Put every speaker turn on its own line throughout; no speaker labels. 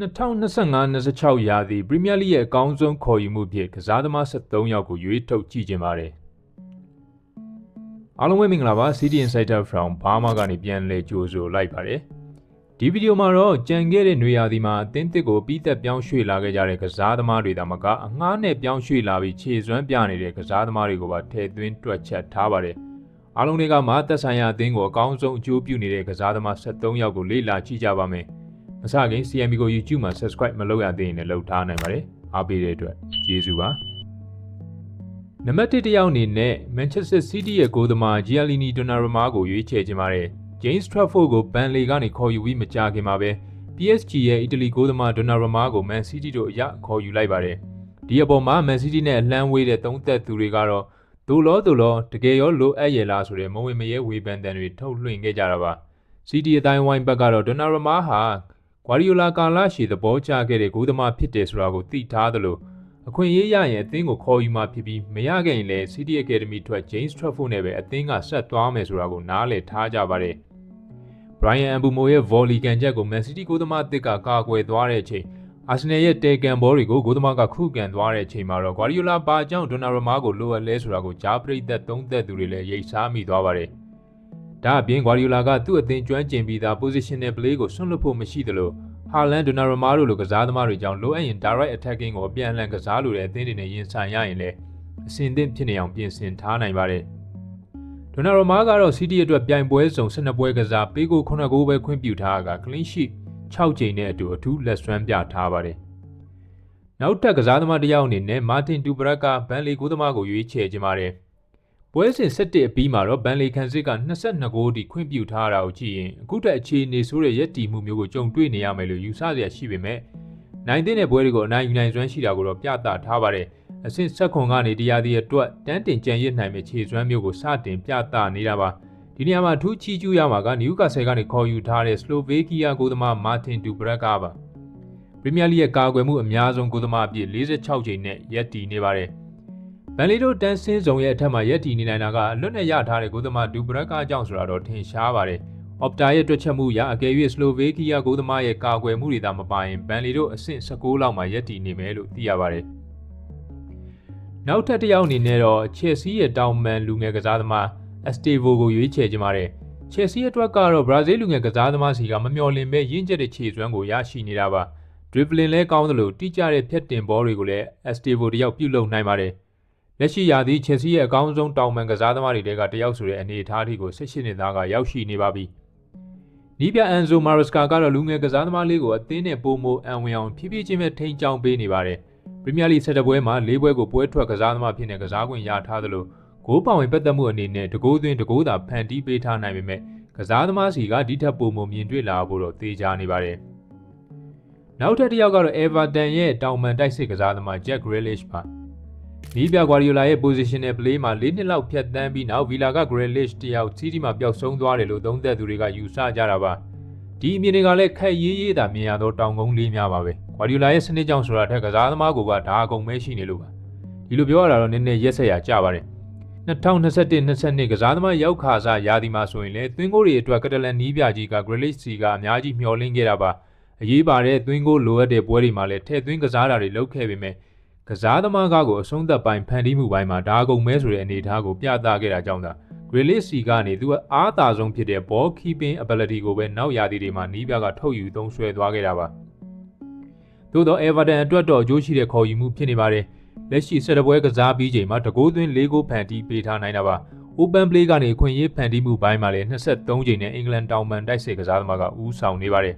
2025-26ရာသီပရီးမီးယားလိရဲ့အကောင်းဆုံးခေါ်ယူမှုဖြစ်ကစားသမား73ယောက်ကိုရွေးထုတ်ကြည့်ကြပါတယ်။အားလုံးပဲမင်္ဂလာပါ City Insider from Burma ကနေပြန်လည်ကြိုဆိုလိုက်ပါတယ်။ဒီဗီဒီယိုမှာတော့ကြံခဲ့တဲ့နွေရာသီမှာအသင်းတစ်ကိုပြီးသက်ပြောင်းရွှေ့လာခဲ့ကြတဲ့ကစားသမားတွေဒါမှကအငှားနဲ့ပြောင်းရွှေ့လာပြီးခြေစွမ်းပြနေတဲ့ကစားသမားတွေကိုပါထည့်သွင်းတွက်ချက်ထားပါတယ်။အားလုံးတွေကမှသက်ဆိုင်ရာအသင်းကိုအကောင်းဆုံးအကျိုးပြုနေတဲ့ကစားသမား73ယောက်ကိုလေ့လာကြည့်ကြပါမယ်။ မစခင် CMB ကို YouTube မှာ Subscribe မလုပ်ရသေးရင်လည်းလုပ်ထားနိုင်ပါတယ်အားပေးတဲ့အတွက်ကျေးဇူးပါနံပါတ်1တယောက်အနေနဲ့ Manchester City ရဲ့ဂိုးသမား Gianluigi Donnarumma ကိုရွေးချယ်ခြင်းပါတယ် James Trafford ကိုဘန်လီကနေခေါ်ယူပြီးမကြာခင်မှာပဲ PSG ရဲ့အီတလီဂိုးသမား Donnarumma ကို Man City တို့အရခေါ်ယူလိုက်ပါတယ်ဒီအပေါ်မှာ Man City နဲ့အလှမ်းဝေးတဲ့သုံးသက်သူတွေကတော့ဒိုလောဒိုလောတကယ်ရောလိုအပ်ရဲ့လားဆိုတဲ့မဝင်မရဲဝေဖန်တန်တွေထုတ်လွှင့်ခဲ့ကြတာပါ City အတိုင်းဝိုင်းဘက်ကတော့ Donnarumma ဟာ ဂွာဒီယိုလာကာလရှည်သဘောကျခဲ့တဲ့ဂိုးသမားဖြစ်တယ်ဆိုတာကိုသိထားသလိုအခွင့်အရေးရရင်အသင်းကိုခေါ်ယူမှဖြစ်ပြီးမရခဲ့ရင်လည်း City Academy ထွက် James Trafford နဲ့ပဲအသင်းကဆက်သွားမယ်ဆိုတာကိုနားလည်ထားကြပါတယ်။ Brian Mbumo ရဲ့ volley ကန်ချက်ကို Man City ဂိုးသမားတစ်ကကာကွယ်သွားတဲ့အချိန်အာဆင်နယ်ရဲ့တေကန်ဘောတွေကိုဂိုးသမားကခုခံသွားတဲ့အချိန်မှာတော့ Guardiola ဘာကြောင့် Donnarumma ကိုလိုအပ်လဲဆိုတာကိုကြားပရိသတ်သုံးသက်သူတွေလည်းရိပ်စားမိသွားပါတယ်။ ဒါအပြင် Guardiola ကသူ့အသင်းကျွမ်းကျင်ပြီးသား positional play ကိုဆွန့်လွတ်ဖို့မရှိသလိုဟာလန်ဒိုနာရမာတို့လိုကစားသမားတွေကြောင့်လိုအပ်ရင် direct attacking ကိုအပြန်အလှန်ကစားလိုတဲ့အသင်းတွေနဲ့ရင်ဆိုင်ရရင်လည်းအဆင်သင့်ဖြစ်နေအောင်ပြင်ဆင်ထားနိုင်ပါတယ်။ဒိုနာရမာကတော့ City အတွက်ပြိုင်ပွဲစုံ12ပွဲကစားပေးကို9ဂိုးပဲခွင့်ပြုထားတာ clean sheet 6ကြိမ်နဲ့အတူအထူးလက်စွမ်းပြထားပါတယ်။နောက်ထပ်ကစားသမားတစ်ယောက်အနေနဲ့မာတင်တူဘရက်ကဘန်လီကိုသမားကိုရွေးချယ်ခြင်းပါတယ်။ ပွဲစဉ်7အပြီးမှာတော့ဘန်လီခန်စစ်က22ဂိုးထိခွင့်ပြုထားတာကိုကြည့်ရင်အခုတက်အခြေအနေဆိုးတဲ့ရက်တီမှုမျိုးကိုကြုံတွေ့နေရမယ်လို့ယူဆစရာရှိပေမဲ့နိုင်တဲ့ပွဲတွေကိုအနိုင်ယူနိုင်စွမ်းရှိတာကိုတော့ပြသထားပါတယ်အဆင့်ဆက်ခွန်ကနေတရားဒီအတွက်တန်းတင်ကြံရစ်နိုင်မယ့်ခြေစွမ်းမျိုးကိုစတင်ပြသနေတာပါဒီနေရာမှာထူးချီကျူးရမှာကနယူကာဆယ်ကနေခေါ်ယူထားတဲ့စလိုဗေးကီးယားကိုသမားမာတင်ဒူဘရက်ကပါပရီးမီးယားလိရဲ့ကာကွယ်မှုအများဆုံးကိုသမားအဖြစ်46ချိန်နဲ့ရက်တီနေပါတယ် ဗန်လီတို့တန်းစင်းဆောင်ရဲ့အထက်မှာရက်တီနေနိုင်တာကအလွတ်နဲ့ရထားတဲ့ဂိုးသမားဒူဘရက်ကာကြောင့်ဆိုတာတော့ထင်ရှားပါတယ်။အော့ပတာရဲ့တွက်ချက်မှုရအကယ်၍စလိုဗေးကီးယားဂိုးသမားရဲ့ကာကွယ်မှုတွေသာမပါရင်ဗန်လီတို့အဆင့်16လောက်မှာရက်တီနေမယ်လို့သိရပါတယ်။နောက်ထပ်တစ်ယောက်အနေနဲ့တော့ချက်စီရဲ့တောင်မန်လူငယ်ကစားသမားအက်စတေဗိုကိုရွေးချယ်ခြင်းပါတယ်။ချက်စီအတွက်ကတော့ဘရာဇီးလူငယ်ကစားသမားစီကမမျှော်လင့်ပဲရင့်ကျက်တဲ့ခြေစွမ်းကိုရရှိနေတာပါ။ dribbling လဲကောင်းသလိုတိကျတဲ့ဖြတ်တင်ဘောတွေကိုလည်း Estevao တယောက်ပြုတ်လုံနိုင်ပါတယ်။ လက်ရှိရာသီချယ်ဆီရဲ့အကောင်းဆုံးတောင်ပန်ကစားသမားတွေတဲကတယောက်ဆိုတဲ့အနေအထားထိကို18နှစ်သားကရောက်ရှိနေပါပြီ။နီးပြအန်ဇိုမာရစကာကတော့လူငယ်ကစားသမားလေးကိုအသင်းနဲ့ပိုမိုအံဝင်အောင်ဖြည်းဖြည်းချင်းပဲထိန်းချောင်းပေးနေပါတယ်။ပရီးမီးယားလိဆက်တပွဲမှာ၄ပွဲကိုပွဲထွက်ကစားသမားဖြစ်နေကစားခွင့်ရထားသလိုဂိုးပောင်ဝင်ပတ်သက်မှုအနေနဲ့တကိုးသွင်းတကိုးသာဖန်တီးပေးထားနိုင်ပေမဲ့ကစားသမားစီကဒီထက်ပိုမိုမြင်တွေ့လာဖို့တော့သေချာနေပါတယ်။နောက်ထပ်တစ်ယောက်ကတော့ Everton ရဲ့တောင်ပန်တိုက်စစ်ကစားသမား Jack Grealish ပါ။ နီးပြကွာဒီယိုလာရဲ့ positional play မှာ၄နှစ်လောက်ဖြတ်သန်းပြီးနောက်ဗီလာက Grealish တယောက်စီးတီမှာပျောက်ဆုံးသွားတယ်လို့သုံးသပ်သူတွေကယူဆကြတာပါဒီအမြင်တွေကလည်းခက်ရေးရေးသာမြင်ရတော့တောင်ကုန်းလေးများပါပဲကွာဒီယိုလာရဲ့စနစ်ကြောင့်ဆိုတာထက်ကစားသမားကဒါအကုန်ပဲရှိနေလို့ပါဒီလိုပြောရတာတော့နည်းနည်းရက်ဆက်ရကြပါတယ်2021-22ကစားသမားရောက်ခါစားရာသီမှာဆိုရင်လေသွင်းကိုတွေအတွက်ကတလန်နီးပြကြီးက Grealish စီကအများကြီးမျှော်လင့်ခဲ့တာပါအရေးပါတဲ့သွင်းကိုလိုအပ်တဲ့ပွဲတွေမှာလည်းထည့်သွင်းကစားတာတွေလုပ်ခဲ့ပေမဲ့ ကစားသမားကားကိုအဆုံးသက်ပိုင်းဖန်တီးမှုပိုင်းမှာဒါကုန်မဲဆိုတဲ့အနေအထားကိုပြသခဲ့တာကြောင့်သာ Grealish စီကနေသူအားသာဆုံးဖြစ်တဲ့ ball keeping ability ကိုပဲနောက်ရာသီတွေမှာနီးပြကထုတ်ယူသုံးဆွဲသွားခဲ့တာပါသို့သော Everton အတွက်တော့အကျိုးရှိတဲ့ခေါ်ယူမှုဖြစ်နေပါတယ်လက်ရှိဆက်တပွဲကစားပြီးချိန်မှာတကိုးသွင်း၄ဂိုးဖန်တီးပေးထားနိုင်တာပါ Open Play ကနေခွင့်ရေးဖန်တီးမှုပိုင်းမှာလည်း23ချိန်နဲ့အင်္ဂလန်တောင်ပန်တိုက်စစ်ကစားသမားကဦးဆောင်နေပါတယ်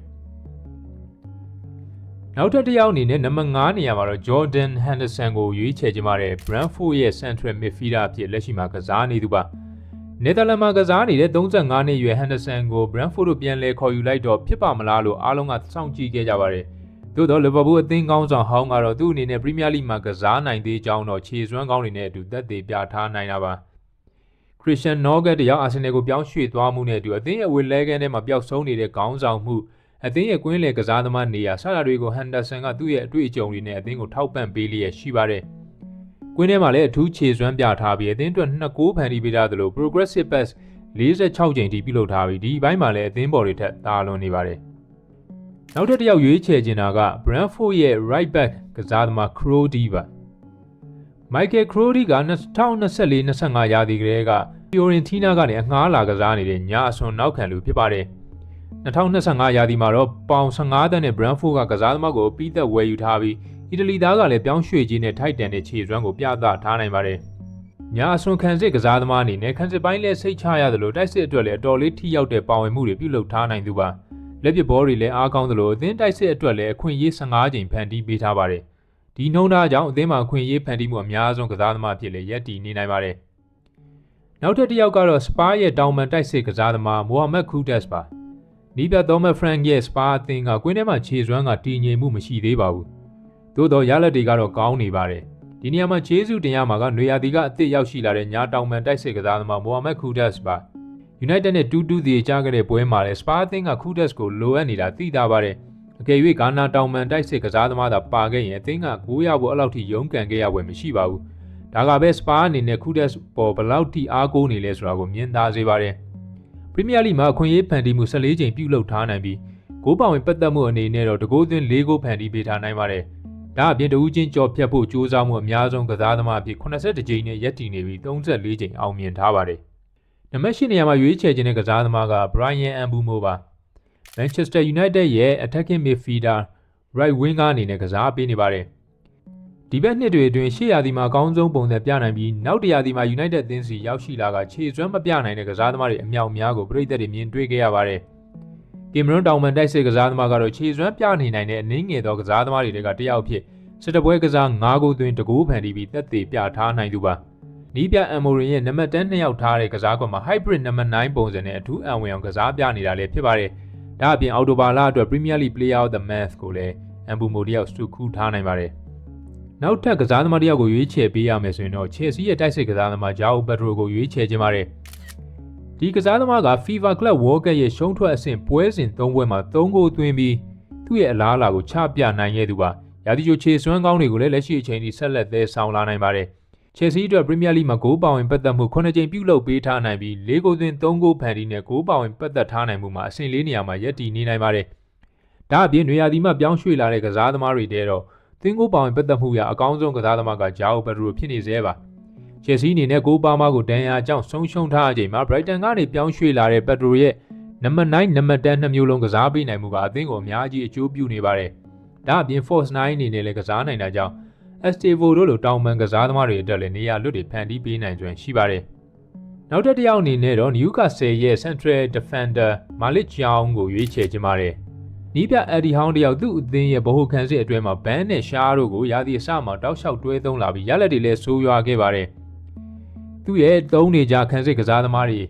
နောက်ထပ်တစ်ယောက်အနေနဲ့နံပါတ်9နေရာမှာတော့ Jordan Henderson ကိုရွေးချယ်ခြင်းပါတယ် Brentford ရဲ့ Central Midfielder အဖြစ်လက်ရှိမှာကစားနေသူပါနယ်သာလန်မှာကစားနေတဲ့35နှစ်အရွယ် Henderson ကို Brentford တို့ပြန်လည်ခေါ်ယူလိုက်တော့ဖြစ်ပါမလားလို့အားလုံးကစောင့်ကြည့်ခဲ့ကြပါတယ်သို့တော့ Liverpool အသင်းကောင်းဆောင်ဟောင်းကတော့သူ့အနေနဲ့ Premier League မှာကစားနိုင်သေးကြောင်းတော့ခြေစွမ်းကောင်းတွေနဲ့အတူသက်သေပြထားနိုင်တာပါခရစ်စတန်နောဂတ်တယောက်အာဆင်နယ်ကိုပြောင်းရွှေ့သွားမှုနဲ့အတူအသင်းရဲ့ဝေလဲကန်းထဲမှာပျောက်ဆုံးနေတဲ့ခေါင်းဆောင်မှု အသင်းရဲ့ကွင်းလယ်ကစားသမားနေရာစတာတွေကိုဟန်ဒါဆန်ကသူ့ရဲ့အတွေ့အကြုံတွေနဲ့အသင်းကိုထောက်ပံ့ပေးလျက်ရှိပါတယ်။ကွင်းထဲမှာလည်းအထူးခြေစွမ်းပြထားပြီးအသင်းအတွက်နှစ်ကိုးဖန်တီးပေးထားသလို progressive pass 46ကြိမ်ထိပြုလုပ်ထားပြီးဒီဘိုင်းမှာလည်းအသင်းပေါ်တွေထက်သာလွန်နေပါတယ်။နောက်ထပ်တစ်ယောက်ရွေးချယ်ချင်တာက Brentford ရဲ့ right back ကစားသမား Crowdy ပါ Michael Crowdy က2024-25ရာသီကလေးက Fiorentina ကနေအငှားလာကစားနေတဲ့ညာအစွန်နောက်ခံလူဖြစ်ပါတယ် 2025ရာသီမှာတော့ပေါင်15တန်းနဲ့ Brentford ကကစားသမားကိုပြီးသက်ဝယ်ယူထားပြီးအီတလီသားကလည်းပြောင်းရွှေ့ခြင်းနဲ့ထိုက်တန်တဲ့ခြေစွမ်းကိုပြသထားနိုင်ပါတယ်။ညာအစွန်ခံစစ်ကစားသမားအနေနဲ့ခံစစ်ပိုင်းလည်းစိတ်ချရတယ်လို့တိုက်စစ်အတွက်လည်းအတော်လေးထိရောက်တဲ့ပါဝင်မှုတွေပြုလုပ်ထားနိုင်သူပါ။လက်ပစ်ဘောတွေလည်းအားကောင်းသလိုအသင်းတိုက်စစ်အတွက်လည်းအခွင့်အရေး15ချိန်ဖန်တီးပေးထားပါတယ်။ဒီနှုံးသားကြောင့်အသင်းမှာအခွင့်အရေးဖန်တီးမှုအများဆုံးကစားသမားဖြစ်လေရက်တီနေနိုင်ပါတယ်။နောက်ထပ်တစ်ယောက်ကတော့စပါးရဲ့တောင်ပန်တိုက်စစ်ကစားသမားမိုဟာမက်ခူဒက်စ်ပါ။ နီးပြသောမဖရန်ရဲ့စပါးအသင်းကကွင်းထဲမှာခြေစွမ်းကတည်ငြိမ်မှုမရှိသေးပါဘူး။သို့တော့ရလက်တွေကတော့ကောင်းနေပါတယ်။ဒီနေရာမှာဂျေဇုတင်ရမှာကနွေရာသီကအသစ်ရောက်ရှိလာတဲ့ညာတောင်ပန်တိုက်စစ်ကစားသမားမိုဟာမက်ခူဒက်စ်ပါ။ United နဲ့2-2စီကြားခဲ့တဲ့ပွဲမှာလည်းစပါးအသင်းကခူဒက်စ်ကိုလိုအပ်နေတာသိတာပါတယ်။အကယ်၍ဂါနာတောင်ပန်တိုက်စစ်ကစားသမားသာပါခဲ့ရင်အသင်းကဂိုးရဖို့အလောက်ထိရုန်းကန်ခဲ့ရပွဲမရှိပါဘူး။ဒါကပဲစပါးအနေနဲ့ခူဒက်စ်ပေါ်ဘလောက်ထိအားကိုးနေလဲဆိုတာကိုမြင်သာစေပါတယ်။ ပရီးမီးယားလိမှာအခွင့်အရေးဖန်တီးမှု14ချိန်ပြုလုပ်ထားနိုင်ပြီးဂိုးပောင်ဝင်ပတ်သက်မှုအနေနဲ့တော့တကိုးသွင်း၄ဂိုးဖန်တီးပေးထားနိုင်ပါတယ်။ဒါအပြင်တဦးချင်းကြော်ဖြတ်ဖို့ကြိုးစားမှုအများဆုံးကစားသမားအဖြစ်82ကြိမ်နဲ့ရပ်တည်နေပြီး34ကြိမ်အောင်မြင်ထားပါတယ်။နံပါတ်၈နေရာမှာရွေးချယ်ခြင်းတဲ့ကစားသမားက Brian Mbeumo ပါ။ Manchester United ရဲ့ attacking midfielder right wing အနေနဲ့ကစားပေးနေပါတယ်။ ဒီဘက်နှစ်တွေအတွင်းရှေ့ရာသီမှာအကောင်းဆုံးပုံစံပြနိုင်ပြီးနောက်တရာသီမှာ United အသင်းစီရောက်ရှိလာကခြေစွမ်းမပြနိုင်တဲ့ကစားသမားတွေအမြောက်များကိုပြည်သက်တွေမြင်တွေ့ခဲ့ရပါတယ်။ကင်မရွန်တောင်မန်တိုက်စစ်ကစားသမားကတော့ခြေစွမ်းပြနေနိုင်တဲ့အနည်းငယ်သောကစားသမားတွေကတယောက်ဖြစ်စစ်တပွဲကစား9ဂိုးသွင်းတကူဖန်တီးပြီးသက်သေပြထားနိုင်သူပါ။နီးပြအမိုရင်ရဲ့နံပါတ်10နှစ်ယောက်ထားတဲ့ကစားကွက်မှာ hybrid နံပါတ်9ပုံစံနဲ့အထူးအံဝင်အောင်ကစားပြနေတာလည်းဖြစ်ပါတယ်။ဒါအပြင်အော်တိုဘာလအတွက် Premier League Player of the Month ကိုလည်းအမ်ဘူမိုတယောက်စတူခူးထားနိုင်ပါတယ်။ နောက်ထပ်ကစားသမားတယောက်ကိုရွေးချယ်ပေးရမယ်ဆိုရင်တော့ Chelsea ရဲ့တိုက်စစ်ကစားသမားဂျာအိုပက်ဒရိုကိုရွေးချယ်ခြင်းပါတယ်။ဒီကစားသမားက FIFA Club World Cup ရဲ့ရှုံးထွက်အဆင့်ပွဲစဉ်၃ပွဲမှာ၃ဂိုးသွင်းပြီးသူ့ရဲ့အလားအလာကိုချပြနိုင်ခဲ့သူပါ။ရာသီချိုခြေစွမ်းကောင်းတွေကိုလည်းလက်ရှိအချိန်ထိဆက်လက်သဲဆောင်လာနိုင်ပါတယ်။ Chelsea အတွက် Premier League မှာဂိုးပါဝင်ပတ်သက်မှု9ကြိမ်ပြုလုပ်ပေးထားနိုင်ပြီး၄ဂိုးသွင်း3ဂိုးဖန်တီးနဲ့ဂိုးပါဝင်ပတ်သက်ထားနိုင်မှုမှာအဆင့်၄နေရာမှာရပ်တည်နေနိုင်ပါတယ်။ဒါအပြင်နွေရာသီမှာပြောင်းရွှေ့လာတဲ့ကစားသမားတွေတဲတော့ သင်းဂိုးပါဝင်ပတ်သက်မှုရအကောင်းဆုံးကစားသမားကဂျာအိုဘက်ဒရိုဖြစ်နေသေးပါ။ Chelsea အနေနဲ့ဂိုးပါမကိုဒန်ယာကြောင့်ဆုံးရှုံးထားအချိန်မှာ Brighton ကနေပြောင်းရွှေ့လာတဲ့ဘက်ဒရိုရဲ့နံပါတ်9နံပါတ်10နှစ်မျိုးလုံးကစားပေးနိုင်မှုကအသင်းကိုအများကြီးအကျိုးပြုနေပါတယ်။ဒါအပြင် Force 9အနေနဲ့လည်းကစားနိုင်တာကြောင့် Estevo တို့လိုတောင်ပန်ကစားသမားတွေအတွက်လည်းနေရာလွတ်တွေဖန်တီးပေးနိုင်စွမ်းရှိပါတယ်။နောက်ထပ်တစ်ယောက်အနေနဲ့တော့ Newcastle ရဲ့ Central Defender Malik Young ကိုရွေးချယ်ခြင်းပါတယ်။ နီးပြအက်ဒီဟောင်းတယောက်သူ့အသင်းရဲ့ဗဟိုခံစစ်အတွင်းမှာဘန်းနဲ့ရှားတို့ကိုရာသီအစမှာတောက်လျှောက်တွဲသုံးလာပြီးရလက်တွေလည်းဆိုးရွားခဲ့ပါတယ်။သူ့ရဲ့သုံးနေကြခံစစ်ကစားသမားတွေ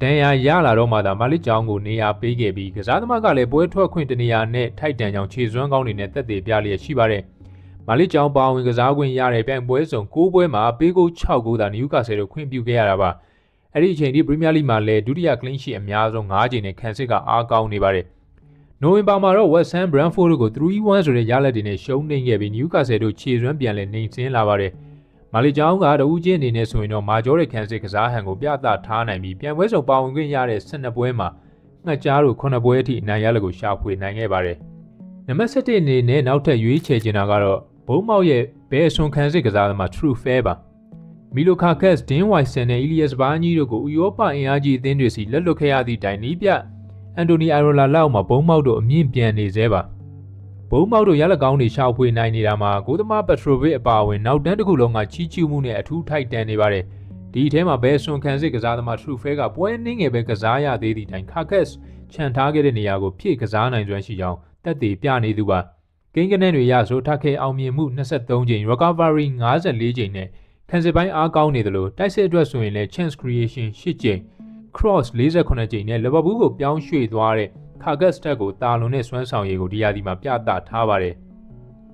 ဒန်ယာရလာတော့မှသာမာလစ်ကြောင်ကိုနေရာပေးခဲ့ပြီးကစားသမားကလည်းပွဲထွက်ခွင့်တနေရာနဲ့ထိုက်တန်ကြောင်ခြေစွမ်းကောင်းတွေနဲ့တက်သေးပြလျက်ရှိပါတယ်။မာလစ်ကြောင်ပါဝင်ကစားခွင့်ရတဲ့ပြိုင်ပွဲစုံ၉ပွဲမှာပေးကို6ဂိုးသာနယူကာဆယ်တို့ခွင့်ပြုခဲ့ရတာပါ။အဲ့ဒီအချိန်ထိပရီးမီးယားလိမှာလည်းဒုတိယကလင်းရှိအများဆုံး၅ချိန်နဲ့ခံစစ်ကအားကောင်းနေပါတယ်။ နိုဝင်ဘာမှာတော့ West Ham Brentford တို့ကို3-1ဆိုတဲ့ရလဒ်တွေနဲ့ရှုံးနိမ့်ခဲ့ပြီးနယူကာဆယ်တို့ခြေစွမ်းပြန်လည်နှိမ်စင်းလာပါတယ်။မာလီကျောင်းကတဦးချင်းအနေနဲ့ဆိုရင်တော့မာကျောတဲ့ခံစစ်ကစားဟန်ကိုပြသထားနိုင်ပြီးပြန်ပွဲစုံပါဝင်ခွင့်ရတဲ့12ပွဲမှာငှက်ကြားတို့9ပွဲအထိအနိုင်ရလက်ကိုရှာဖွေနိုင်ခဲ့ပါတယ်။နံပါတ်7အနေနဲ့နောက်ထပ်ရွေးချယ်ချင်တာကတော့ဘုံမောက်ရဲ့ဘဲအဆွန်ခံစစ်ကစားသမား True Fair ပါ။မီလိုကာကက်စ်ဒင်းဝိုင်ဆန်နဲ့အီလီယက်စ်ဘာညီတို့ကိုဥရောပအင်အားကြီးအသင်းတွေစီလက်လွတ်ခဲ့ရသည့်တိုင်နီးပြ အန်တိုနီအိုင်ရိုလာလောက်မှာဘုံမောက်တို့အမြင့်ပြန်နေသေးပါ။ဘုံမောက်တို့ရလက်ကောင်းတွေရှာဖွေနိုင်နေတာမှာကိုသမားပက်ထရိုဗစ်အပါအဝင်နောက်တန်းတစ်ခုလုံးကချီးကျူးမှုနဲ့အထူးထိုက်တန်နေပါတယ်။ဒီအထဲမှာဘဲဆွန်ခံစစ်ကစားသမားထရူဖဲကပွဲနှင်းငယ်ပဲကစားရသေးသည့်တိုင်ခါကက်စ်ခြံထားခဲ့တဲ့နေရာကိုဖြည့်ကစားနိုင်စွမ်းရှိကြောင်းတက်တည်ပြနေသူပါ။ကိန်းကနန်းတွေရဆိုထခဲအောင်မြင်မှု23ချိန် recovery 54ချိန်နဲ့ခံစစ်ပိုင်းအားကောင်းနေသလိုတိုက်စစ်အတွက်ဆိုရင်လည်း chance creation 8ချိန် cross 48ချိန်နဲ့ Liverpool ကိုပြောင်းရွှေ့သွားတဲ့ခါဂတ်စတက်ကိုတာလွန်တဲ့စွမ်းဆောင်ရည်ကိုဒီရာသီမှာပြသထားပါတယ်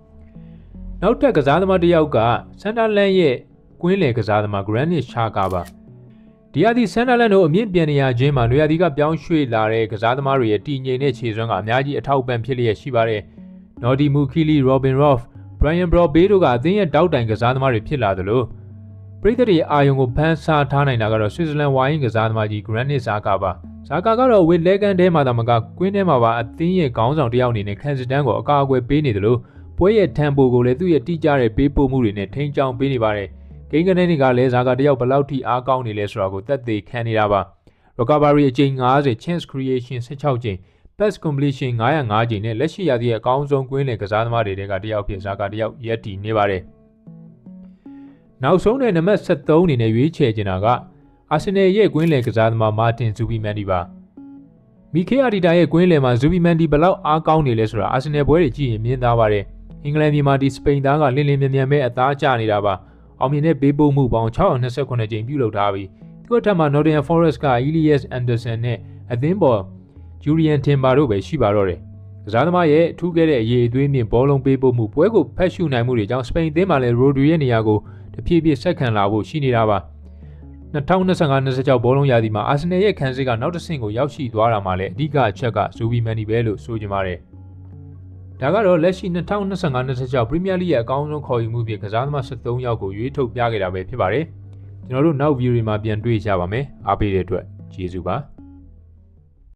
။နောက်ထပ်ကစားသမားတစ်ယောက်ကဆန်ဒါလန်ရဲ့ကွင်းလယ်ကစားသမား Granit Xhaka ပါ။ဒီရာသီဆန်ဒါလန်တို့အမြင့်ပြန်နေရခြင်းမှာနွေရာသီကပြောင်းရွှေ့လာတဲ့ကစားသမားတွေရဲ့တည်ငြိမ်တဲ့ခြေစွမ်းကအများကြီးအထောက်ပံ့ဖြစ်လျက်ရှိပါတယ်။ Nordi Mukili, Robin Roth, Brian Brobbey တို့ကအသင်းရဲ့တောက်တိုင်ကစားသမားတွေဖြစ်လာသလို ပရိသတ်တွေအာယုံကိုဖန်ဆာထားနိုင်တာကတော့ဆွစ်ဇာလန်ဝိုင်းကစားသမားကြီး Granit Xhaka ပါ။ဇာကာကတော့ဝစ်လဲကန်ထဲမှာသာမကကွင်းထဲမှာပါအသင်းရဲ့ခေါင်းဆောင်တစ်ယောက်အနေနဲ့ခန်စစ်တန်းကိုအကာအကွယ်ပေးနေတယ်လို့ပွဲရဲ့ထံပိုကိုလည်းသူ့ရဲ့တိကျတဲ့ပေးပို့မှုတွေနဲ့ထိန်းချောင်းပေးနေပါတယ်။ဂိမ်းကနေတွေကလည်းဇာကာတစ်ယောက်ဘယ်လောက်ထိအားကောင်းနေလဲဆိုတာကိုသက်သေခံနေတာပါ။ recovery အကြိမ်90 chance creation 16ကြိမ် pass completion 905ကြိမ်နဲ့လက်ရှိရသည့်အကောင်းဆုံးကွင်းလယ်ကစားသမားတွေကတယောက်ဖြစ်ဇာကာတစ်ယောက်ရက်တည်နေပါတယ်။ နောက်ဆုံးတဲ့နံပါတ်73အနေနဲ့ရွေးချယ်ချင်တာကအာဆင်နယ်ရဲ့ကွင်းလယ်ကစားသမားမာတင်ဇူဘီမန်ဒီပါ။မီခေအာဒီတာရဲ့ကွင်းလယ်မှာဇူဘီမန်ဒီဘယ်လောက်အားကောင်းနေလဲဆိုတာအာဆင်နယ်ပွဲတွေကြည့်ရင်မြင်သားပါတယ်။အင်္ဂလန်ပြည်မှာဒီစပိန်သားကလင်းလင်းမြန်မြန်ပဲအသားကျနေတာပါ။အောင်မြင်တဲ့ဘေးပို့မှုပေါင်း628ကြိမ်ပြုလုပ်ထားပြီးသူ့အထက်မှာ Nottingham Forest က Elias Anderson နဲ့အသင်းပေါ် Julian Timber တို့ပဲရှိပါတော့တယ်။ကစားသမားရဲ့ထူးခဲ့တဲ့အရေးအသွေးမြင့်ဘောလုံးပေးပို့မှုပွဲကိုဖက်ရှုနိုင်မှုတွေကြောင့်စပိန်အသင်းမှာလည်း Rodri ရဲ့နေရာကို တဖြည်းဖြည်းဆက်ခံလာဖို့ရှိနေတာပါ2025-26ဘောလုံးရာသီမှာအာဆင်နယ်ရဲ့ခံစစ်ကနောက်တစ်ဆင့်ကိုရောက်ရှိသွားတာမှလည်းအဓိကအချက်ကဇူဘီမန်နီပဲလို့ဆိုကြပါတယ်။ဒါကတော့လက်ရှိ2025-26 Premier League ရဲ့အကောင်းဆုံးခေါ်ယူမှုဖြစ်ကစားသမား73ယောက်ကိုရွေးထုတ်ပြခဲ့တာပဲဖြစ်ပါတယ်။ကျွန်တော်တို့နောက်ဗီဒီယိုတွေမှာပြန်တွေ့ကြပါမယ်။အားပေးတဲ့အတွက်ကျေးဇူးပါ။